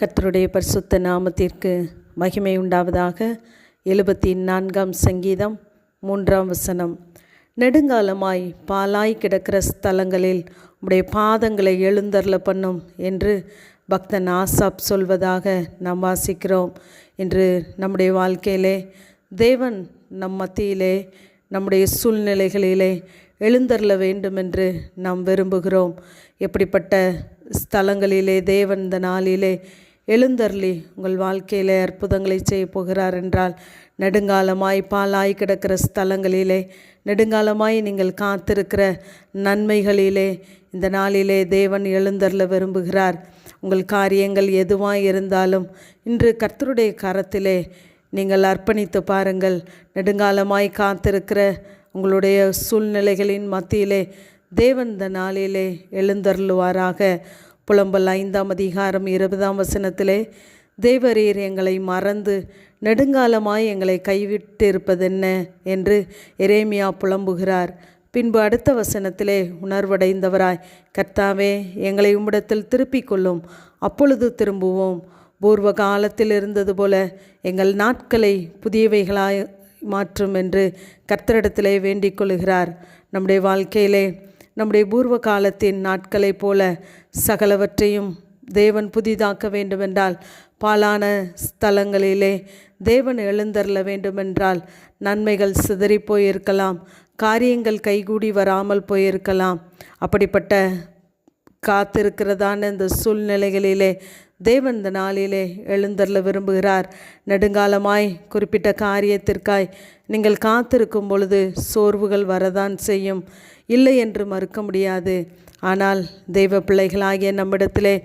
கர்த்தருடைய பரிசுத்த நாமத்திற்கு மகிமை உண்டாவதாக. எழுபத்தி நான்காம் சங்கீதம் மூன்றாம் வசனம். நெடுங்காலமாய் பாலாய் கிடக்கிற ஸ்தலங்களில் உடைய பாதங்களை எழுந்தருள பண்ணும் என்று பக்தன் ஆசாப் சொல்வதாக நாம் வாசிக்கிறோம். என்று நம்முடைய வாழ்க்கையிலே தேவன் நம் மத்தியிலே நம்முடைய சூழ்நிலைகளிலே எழுந்தருள வேண்டும் என்று நாம் விரும்புகிறோம். எப்படிப்பட்ட ஸ்தலங்களிலே தேவன் இந்த நாளிலே எழுந்தருளி உங்கள் வாழ்க்கையிலே அற்புதங்களை செய்ய போகிறார் என்றால் நெடுங்காலமாய் பாலாய் கிடக்கிற ஸ்தலங்களிலே நெடுங்காலமாய் நீங்கள் காத்திருக்கிற நன்மைகளிலே இந்த நாளிலே தேவன் எழுந்தருள விரும்புகிறார். உங்கள் காரியங்கள் எதுவாக இருந்தாலும் இன்று கர்த்தருடைய கரத்திலே நீங்கள் அர்ப்பணித்து பாருங்கள். நெடுங்காலமாய் காத்திருக்கிற உங்களுடைய சூழ்நிலைகளின் மத்தியிலே தேவன் இந்த நாளிலே எழுந்தருளுவாராக. புலம்பல் ஐந்தாம் அதிகாரம் இருபதாம் வசனத்திலே தேவரீர் எங்களை மறந்து நெடுங்காலமாய் எங்களை கைவிட்டிருப்பதென்ன? என்று எரேமியா புலம்புகிறார். பின்பு அடுத்த வசனத்திலே உணர்வடைந்தவராய் கர்த்தாவே எங்களை உம்மிடத்தில் திருப்பிக் கொள்ளும். அப்பொழுது திரும்புவோம். பூர்வ காலத்தில் இருந்தது போல எங்கள் நாட்களை புதியவைகளாய் மாற்றும் என்று கர்த்தரிடத்திலே வேண்டிக் கொள்கிறார் நம்முடைய வாழ்க்கையிலே நம்முடைய பூர்வ காலத்தின் நாட்களைப் போல சகலவற்றையும் தேவன் புதிதாக்க வேண்டுமென்றால் பாலான ஸ்தலங்களிலே தேவன் எழுந்தருள வேண்டுமென்றால் நன்மைகள் சிதறி போயிருக்கலாம் காரியங்கள் கைகூடி வராமல் போயிருக்கலாம். அப்படிப்பட்ட காத்திருக்கிறதான இந்த சூழ்நிலைகளிலே தேவன் இந்த நாளிலே எழுந்தருள விரும்புகிறார். நெடுங்காலமாய் குறிப்பிட்ட காரியத்திற்காய் நீங்கள் காத்திருக்கும் பொழுது சோர்வுகள் வரதான் செய்யும். இல்லை என்று மறுக்க முடியாது. ஆனால் தெய்வ பிள்ளைகளாகிய நம்மிடத்திலே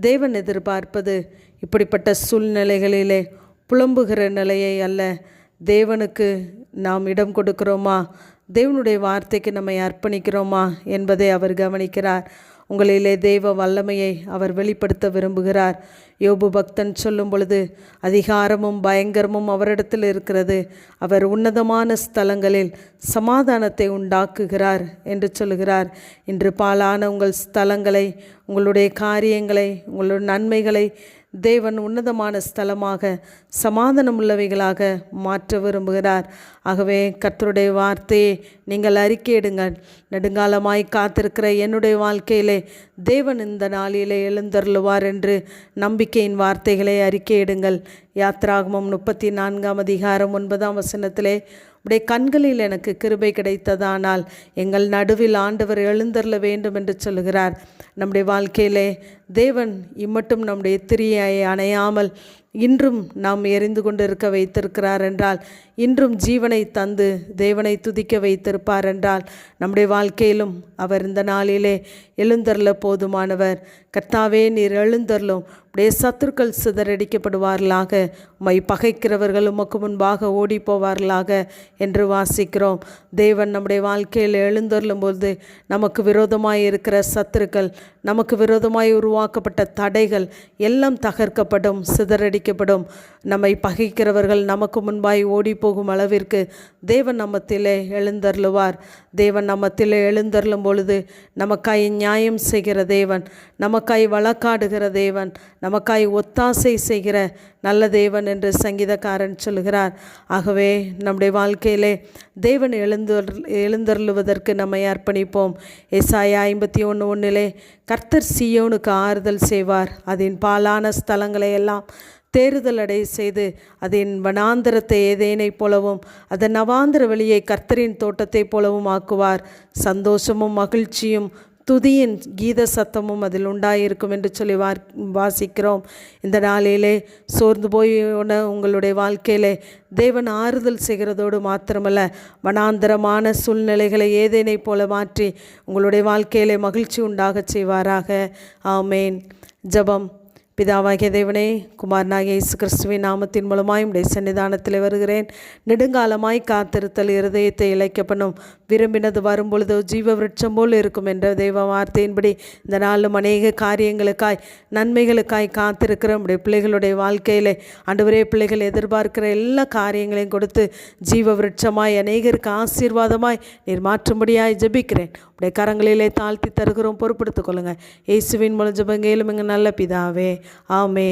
தேவன் எதிர்பார்ப்பது இப்படிப்பட்ட சூழ்நிலைகளிலே புலம்புகிற நிலையை அல்ல. தேவனுக்கு நாம் இடம் கொடுக்கிறோமா? தேவனுடைய வார்த்தைக்கு நம்மை அர்ப்பணிக்கிறோமா? என்பதை அவர் கவனிக்கிறார். உங்களிலே தெய்வ வல்லமையை அவர் வெளிப்படுத்த விரும்புகிறார். யோபு பக்தன் சொல்லும் பொழுது அதிகாரமும் பயங்கரமும் அவரிடத்தில் இருக்கிறது. அவர் உன்னதமான ஸ்தலங்களில் சமாதானத்தை உண்டாக்குகிறார் என்று சொல்லுகிறார். இன்று பாலான உங்கள் ஸ்தலங்களை உங்களுடைய காரியங்களை உங்களுடைய நன்மைகளை தேவன் உன்னதமான ஸ்தலமாக சமாதானம் உள்ளவைகளாக மாற்ற விரும்புகிறார். ஆகவே கர்த்தருடைய வார்த்தையை நீங்கள் அறிக்கையிடுங்கள் நெடுங்காலமாய் காத்திருக்கிற என்னுடைய வாழ்க்கையிலே தேவன் இந்த நாளிலே எழுந்தருளுவார் என்று நம்பிக்கையின் வார்த்தைகளை அறிக்கையிடுங்கள் யாத்ராகமம் முப்பத்தி நான்காம் அதிகாரம் ஒன்பதாம் வசனத்திலே உடைய கண்களில் எனக்கு கிருபை கிடைத்ததானால் எங்கள் நடுவில் ஆண்டவர் எழுந்தருள வேண்டும் என்று சொல்கிறார் நம்முடைய வாழ்க்கையிலே தேவன் இம்மட்டும் நம்முடைய திரியை அணையாமல் இன்றும் நாம் எரிந்து கொண்டு இருக்க வைத்திருக்கிறார் என்றால் இன்றும் ஜீவனை தந்து தேவனை துதிக்க வைத்திருப்பார் என்றால் நம்முடைய வாழ்க்கையிலும் அவர் இந்த நாளிலே எழுந்தருள போதுமானவர். கர்த்தாவே நீர் எழுந்தருளும். உடைய சத்துருக்கள் சிதறடிக்கப்படுவார்களாக. உம்மை பகைக்கிறவர்கள் உமக்கு முன்பாக ஓடி போவார்களாக என்று வாசிக்கிறோம். தேவன் நம்முடைய வாழ்க்கையில் எழுந்தருளும் போது நமக்கு விரோதமாய் இருக்கிற சத்துருக்கள் நமக்கு விரோதமாய் உருவாக்கப்பட்ட தடைகள் எல்லாம் தகர்க்கப்படும் சிதறடி சிதறடிக்கப்படும் நம்மை பகைக்கிறவர்கள் நமக்கு முன்பாய் ஓடி போகும் அளவிற்கு தேவன் நம்மத்திலே எழுந்தருளுவார். தேவன் நம்மத்திலே எழுந்தருளும் பொழுது நமக்காய் நியாயம் செய்கிற தேவன் நமக்காய் வழக்காடுகிற தேவன் நமக்காய் ஒத்தாசை செய்கிற நல்ல தேவன் என்று சங்கீதக்காரன் சொல்கிறார். ஆகவே நம்முடைய வாழ்க்கையிலே தேவன் எழுந்து எழுந்தருளுவதற்கு நம்மை அர்ப்பணிப்போம். எஸ்ஆயா ஐம்பத்தி ஒன்று ஒன்றிலே கர்த்தர் சியோனுக்கு ஆறுதல் செய்வார். அதன் பாலான ஸ்தலங்களை எல்லாம் தேறுதல் அடை செய்து அதன் வனாந்திரத்தை ஏதேனைப் போலவும் அதன் நவாந்திர வெளியை கர்த்தரின் தோட்டத்தைப் போலவும் ஆக்குவார். சந்தோஷமும் மகிழ்ச்சியும் துதியின் கீத சத்தமும் அதில் உண்டாயிருக்கும் என்று சொல்லி வா வாசிக்கிறோம். இந்த நாளிலே சோர்ந்து போய் உங்களுடைய வாழ்க்கையிலே தேவன் ஆறுதல் செய்கிறதோடு மாத்திரமல்ல வனாந்தரமான சூழ்நிலைகளை ஏதேனை போல மாற்றி உங்களுடைய வாழ்க்கையிலே மகிழ்ச்சி உண்டாகச் செய்வாராக. ஆமேன். ஜபம். பிதாவாகிய தேவனே குமாரனாகிய இயேசு கிறிஸ்துவின் நாமத்தின் மூலமாய் உடைய சன்னிதானத்தில் வருகிறேன். நெடுங்காலமாய் காத்திருத்தல் இருதயத்தை இழைக்கப்படும் விரும்பினது வரும்பொழுது ஜீவ விருட்சம் போல் இருக்கும் என்ற தெய்வ வார்த்தையின்படி இந்த நாளும் அநேக காரியங்களுக்காய் நன்மைகளுக்காய் காத்திருக்கிற நம்முடைய பிள்ளைகளுடைய வாழ்க்கையிலே அன்றுவரே பிள்ளைகள் எதிர்பார்க்கிற எல்லா காரியங்களையும் கொடுத்து ஜீவ விருட்சமாய் அநேகருக்கு ஆசீர்வாதமாய் நீர் மாற்றும்படியாய் ஜபிக்கிறேன். உடைய கரங்களிலே தாழ்த்தி தருகிறோம். பொறுப்படுத்திக் கொள்ளுங்கள் இயேசுவின் மூலம் ஜபங்கேலும் எங்கள் நல்ல பிதாவே. ஆமே